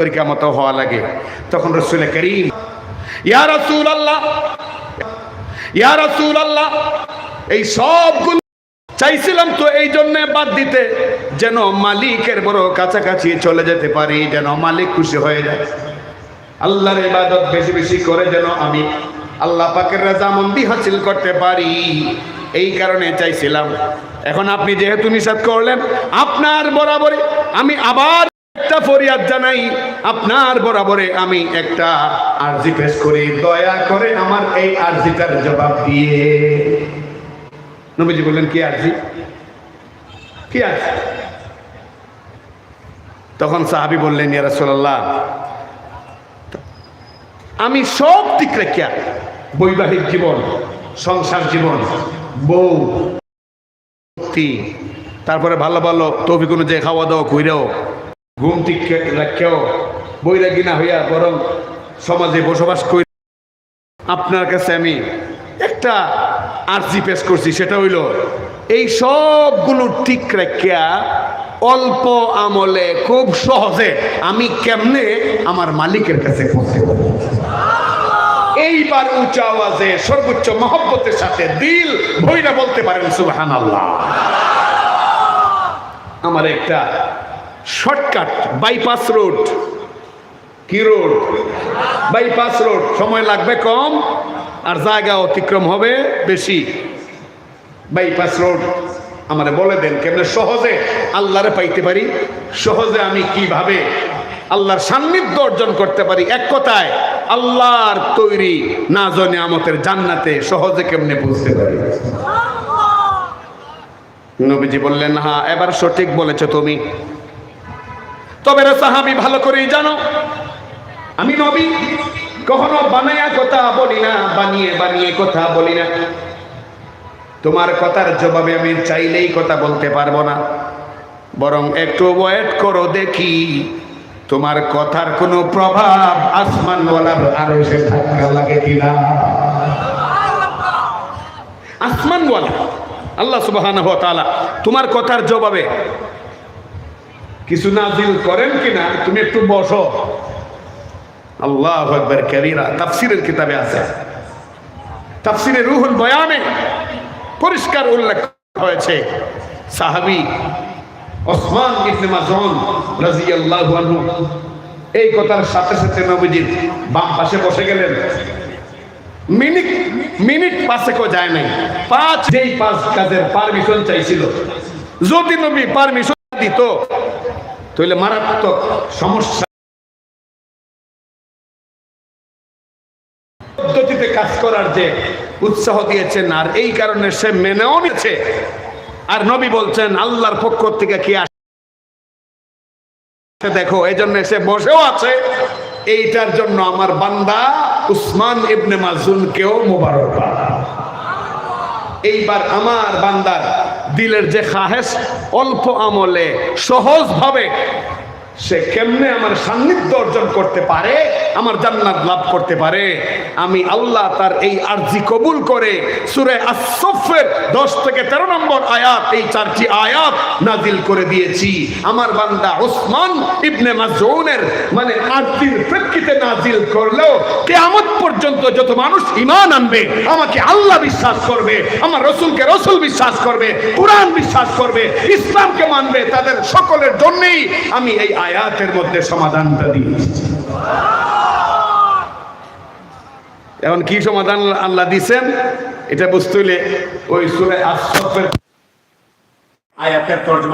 তরিকা মতো হওয়া লাগে। তখন রসুল করিম, ইয়া রসুল আল্লাহ ইয়া রসুল আল্লাহ এই সবগুলো চাইছিলাম তো এই জন্য বাদ দিতে, যেন মালিকের বড় কাছাকাছি চলে যেতে পারি, যেন মালিক খুশি হয়ে যায়। আল্লাহর ইবাদত বেশি বেশি করে যেন আমি আল্লাহ পাকের রাজামন্দি হাসিল করতে পারি। এই কারণে চাইছিলাম। এখন আপনি যেহেতু নিষেধ করলেন, আপনার বরাবরে আমি আবার একটা ফরিয়াদ জানাই, আপনার বরাবরে আমি একটা আরজি পেশ করি। দয়া করে আমার এই আরজিটার জবাব দিয়ে। নবীজি বললেন, কি আরজি কি আরজি তখন সাহাবি বললেন, ইয়া রাসূলুল্লাহ, আমি সব দিক রেখিয়া বৈবাহিক জীবন, সংসার জীবন, বউ তারপরে ভালো ভালো তৌফিক অনুযায়ী খাওয়া দাওয়া কইরাও ঘুম ঠিক রাখিয়াও বৈরাগী না হইয়া বরং সমাজে বসবাস করি। আপনার কাছে আমি একটা আর্জি পেশ করছি, সেটা হইল এই সবগুলো ঠিক রাখিয়া অল্প আমলে খুব সহজে আমি কেমনে আমার মালিকের কাছে পৌঁছে এইবার উঁচা আওয়াজে, সর্বোচ্চ মহব্বতের সাথে দিল ভৈরা বলতে পারেন সুবাহান আল্লাহ আমার একটা শর্টকাট বাইপাস রোড কি রোড বাইপাস রোড সময় লাগবে কম আর জায়গা অতিক্রম হবে বেশি। বাইপাস রোড আমারে বলে দেন কেমনে সহজে আল্লাহরে পাইতে পারি? সহজে আমি কীভাবে আল্লাহর সান্নিধ্য অর্জন করতে পারি? এক কথায়, আল্লাহর তৈরি না জনে আমতের জান্নাতে সহজে কেমনে বুঝতে পারি? নবীজি বললেন হ্যাঁ এবার সঠিক বলেছ তুমি। তবে রে সাহাবি, ভালো করেই জানো। আমি নবী, কখনো বানায়া কথা বলি না, বানিয়ে বানিয়ে কথা বলি না। তোমার কথার জবাবে আমি চাইলেই কথা বলতে পারব না। বরং একটু ওয়েট করো দেখি, তোমার কথার কোনো প্রভাব আসমান আসমানওয়ালার আরও সে ধাক্কা লাগে কিনা। আসমানওয়ালা, আল্লাহ তাআলা, তোমার কথার জবাবে কিছু নাজিল করেন কিনা, তুমি একটু বসো। আল্লাহ আকবার, কাবীরা, তাফসীরের কিতাবে আছে। তাফসীরে রুহুল বয়ানে পরিষ্কার উল্লেখ হয়েছে। সাহাবী ওসমান ইবনে মাজুন রাদিয়াল্লাহু আনহু এই কথার সাথে সাথে নবীজির বাম পাশে বসে গেলেন। মিনিট মিনিট পাঁচেকও যায় নাই। পাঁচ, যেই পাঁচ কাজের পারমিশন চাইছিল। যদি নবী পারমিশন দিত তাহলে মারাত্মক সমস্যা। পদ্ধতিতে কাজ করার যে উৎসাহ দিয়েছেন, আর এই কারণে সে মেনেও নিয়েছে। আর নবী বলছেন, আল্লাহর পক্ষ থেকে কি আসে দেখো এই জন্য সে বসেও আছে। এইটার জন্য আমার বান্দা উসমান ইবনে মাজুনকেও মোবারক এইবার আমার বান্দার দিলের যে খাহেস অল্প আমলে সহজ ভাবে সে কেমনে আমার সান্নিধ্য অর্জন করতে পারে, আমার জান্নাত লাভ করতে পারে? আমি আল্লাহ তার এই আরজি কবুল করে সুরে আসফের দশ থেকে তেরো নম্বর আয়াত, এই চারটি আয়াত নাজিল করে দিয়েছি। আমার বান্দা ওসমান ইবনে মাজউনের মানে আরজির প্রেক্ষিতে নাজিল করলেও কেয়ামত পর্যন্ত যত মানুষ ঈমান আনবে, আমাকে আল্লাহ বিশ্বাস করবে, আমার রসুলকে রসুল বিশ্বাস করবে, কোরআন বিশ্বাস করবে, ইসলামকে মানবে, তাদের সকলের জন্যই আমি এই আয়াতের মধ্যে সমাধানটা দিয়েছি। এখন কি সমাধান আল্লাহ দিছেন? এটা বুঝতে হইলে ওই সুরে আসফের আয়াতের তর্জমা